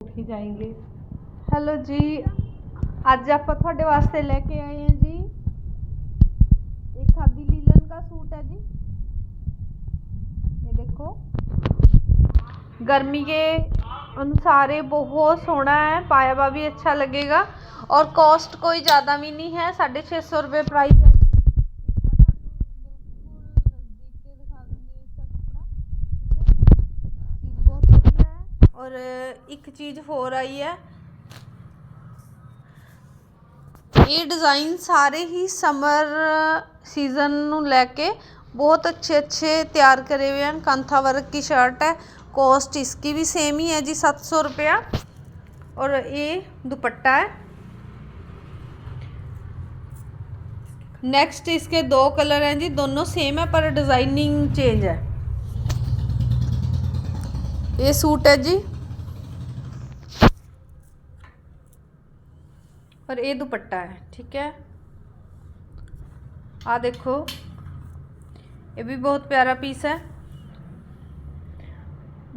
ही जाएंगे ਹੈਲੋ ਜੀ ਅੱਜ ਆਪਾਂ ਤੁਹਾਡੇ ਵਾਸਤੇ ਲੈ ਕੇ ਆਏ ਹਾਂ ਜੀ ਇਹ ਖਾਦੀ ਲੀਲਨ ਦਾ ਸੂਟ ਹੈ ਜੀ ये देखो गर्मी के अनुसार ये बहुत सोहना है पाया हुआ भी अच्छा लगेगा और कॉस्ट कोई ज़्यादा भी नहीं है साढ़े छः सौ रुपये प्राइस है ਔਰ ਇੱਕ ਚੀਜ਼ ਹੋਰ ਆਈ ਹੈ ਇਹ ਡਿਜ਼ਾਈਨ ਸਾਰੇ ਹੀ ਸਮਰ ਸੀਜ਼ਨ ਨੂੰ ਲੈ ਕੇ बहुत अच्छे अच्छे तैयार करे हुए हैं कांथा वर्क की शर्ट है कॉस्ट इसकी भी सेम ही है जी सात सौ रुपया और ये दुपट्टा है नेक्स्ट इसके दो कलर हैं जी दोनों सेम है पर डिज़ाइनिंग चेंज है ये सूट है जी और ये दुपट्टा है ठीक है आ देखो ਇਹ ਵੀ ਬਹੁਤ ਪਿਆਰਾ ਪੀਸ ਹੈ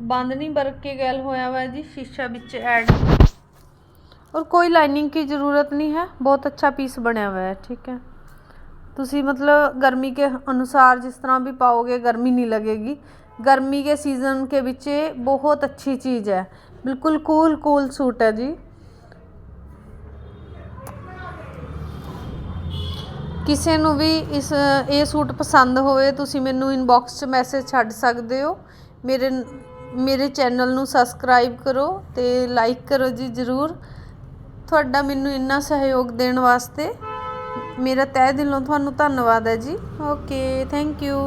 ਬੰਦ ਨਹੀਂ ਵਰਕ ਕੇ ਗੈਲ ਹੋਇਆ हुआ है जी शीशा ਵਿੱਚ ऐड और कोई लाइनिंग की ज़रूरत नहीं है बहुत अच्छा पीस ਬਣਿਆ हुआ है ठीक है ਤੁਸੀਂ ਮਤਲਬ गर्मी के अनुसार जिस तरह भी पाओगे गर्मी नहीं लगेगी गर्मी के सीज़न के ਵਿੱਚ ਇਹ बहुत अच्छी चीज़ है बिल्कुल कूल कूल सूट है ਕਿਸੇ ਨੂੰ ਵੀ ਇਸ, ਇਹ ਸੂਟ ਪਸੰਦ ਹੋਵੇ, ਤੁਸੀਂ ਮੈਨੂੰ ਇਨਬਾਕਸ 'ਚ ਮੈਸੇਜ ਛੱਡ ਸਕਦੇ ਹੋ। ਮੇਰੇ ਮੇਰੇ ਚੈਨਲ ਨੂੰ ਸਬਸਕ੍ਰਾਈਬ ਕਰੋ ਤੇ ਲਾਈਕ ਕਰੋ ਜੀ ਜ਼ਰੂਰ। ਤੁਹਾਡਾ ਮੈਨੂੰ ਇੰਨਾ ਸਹਿਯੋਗ ਦੇਣ ਵਾਸਤੇ। ਮੇਰਾ ਤਹਿ ਦਿਲੋਂ ਤੁਹਾਨੂੰ ਧੰਨਵਾਦ ਹੈ ਜੀ। Okay thank you